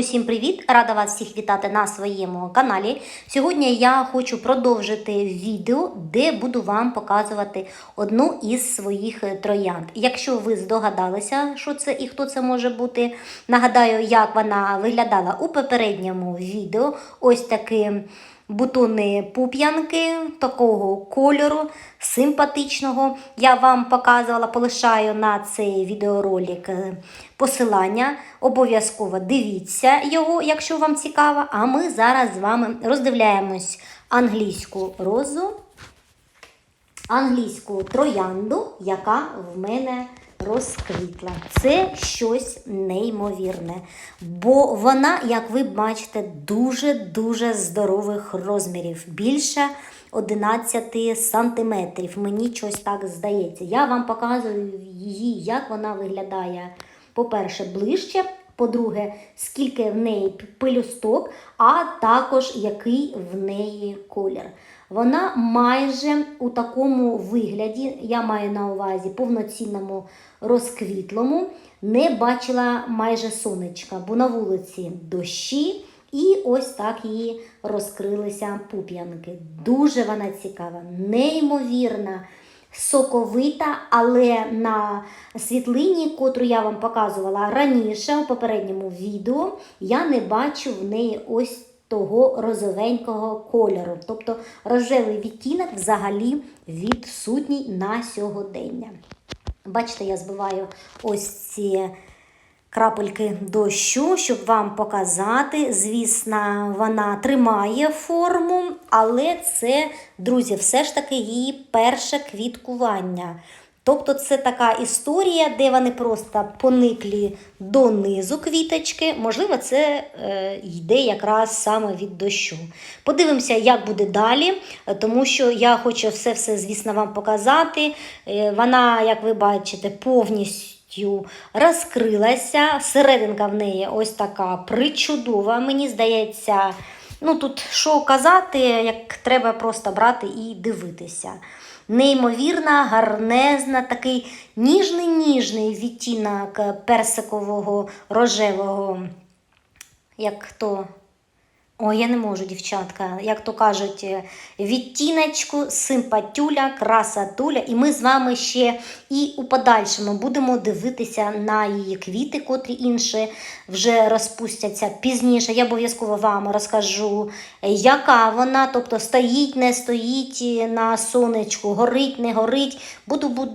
усім привіт! Рада вас всіх вітати на своєму каналі. Сьогодні я хочу продовжити відео, де буду вам показувати одну із своїх троянд. Якщо ви здогадалися, що це і хто це може бути, нагадаю, як вона виглядала у попередньому відео. Ось такі бутони пуп'янки такого кольору, симпатичного. Я вам показувала, полишаю на цей відеоролик е, посилання. Обов'язково дивіться його, якщо вам цікаво. А ми зараз з вами роздивляємось англійську розу, англійську троянду, яка в мене розквітла. Це щось неймовірне. Бо вона, як ви бачите, дуже-дуже здорових розмірів. Більше 11 сантиметрів. Мені щось так здається. Я вам показую її, як вона виглядає. По-перше, ближче. По-друге, скільки в неї пелюсток, а також який в неї колір. Вона майже у такому вигляді, я маю на увазі повноцінному розквітлому, не бачила майже сонечка, бо на вулиці дощі. І ось так її розкрилися пуп'янки. Дуже вона цікава, неймовірна, соковита, але на світлині, котру я вам показувала раніше у попередньому відео, я не бачу в неї ось того розовенького кольору. Тобто рожевий відтінок взагалі відсутній на сьогодення. Бачите, я збиваю ось ці крапельки дощу, щоб вам показати. Звісно, вона тримає форму, але це, друзі, все ж таки її перше квіткування. Тобто це така історія, де вони просто пониклі донизу квіточки. Можливо, це е, йде якраз саме від дощу. Подивимося, як буде далі, тому що я хочу все-все, звісно, вам показати. Е, вона, як ви бачите, повністю розкрилася. Серединка в неї ось така причудова. Мені здається, ну тут що казати, як треба просто брати і дивитися. Неймовірна, гарнезна, такий ніжний-ніжний відтінок персикового рожевого, як то. О, я не можу, дівчатка, як то кажуть, відтіночку, симпатюля, красатуля. І ми з вами ще і у подальшому будемо дивитися на її квіти, котрі інші вже розпустяться пізніше. Я обов'язково вам розкажу, яка вона, тобто стоїть, не стоїть на сонечку, горить, не горить. Буду, буду,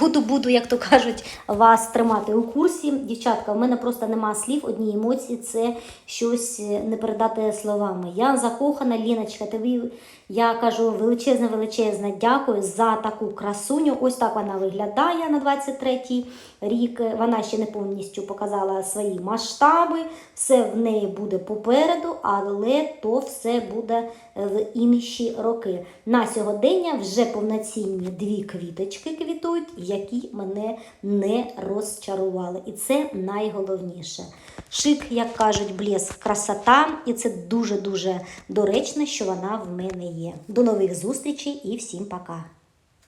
буду, буду, як то кажуть, вас тримати у курсі. Дівчатка, у мене просто нема слів, одні емоції це щось не передати словами. Я закохана, Ліночка, тобі я кажу величезне, величезне дякую за таку красуню. Ось так вона виглядає на 23-й рік. Вона ще не повністю показала свої масштаби. Все в неї буде попереду, але то все буде в інші роки. На сьогодення вже повноцінні дві квіточки квітують, які мене не розчарували. І це найголовніше. Шик, як кажуть, блеск, красота, і це дуже-дуже доречно, що вона в мене є. До нових зустрічей і всім пока!